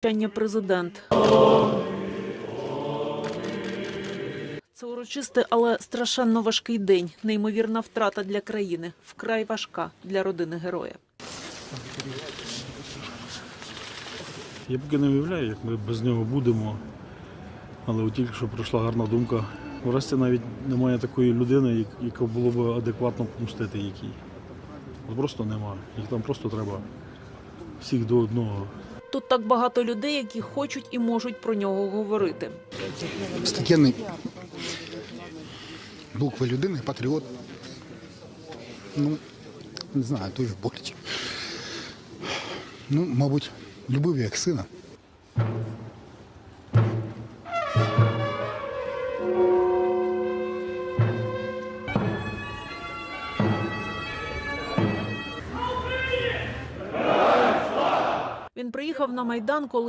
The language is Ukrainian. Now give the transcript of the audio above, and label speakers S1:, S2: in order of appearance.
S1: прощання президент. Це урочистий, але страшенно важкий день. Неймовірна втрата для країни. Вкрай важка для родини героя.
S2: Я поки не уявляю, як ми без нього будемо. Але от тільки що прийшла гарна думка. Врешті навіть немає такої людини, як- яка було б адекватно помстити якій. Просто немає. Їх там просто треба всіх до одного.
S1: Тут так багато людей, які хочуть і можуть про нього говорити.
S3: статєнний букви людини, патріот. Ну, не знаю, дуже боляче. Ну, мабуть, любив як сина.
S1: Він приїхав на майдан, коли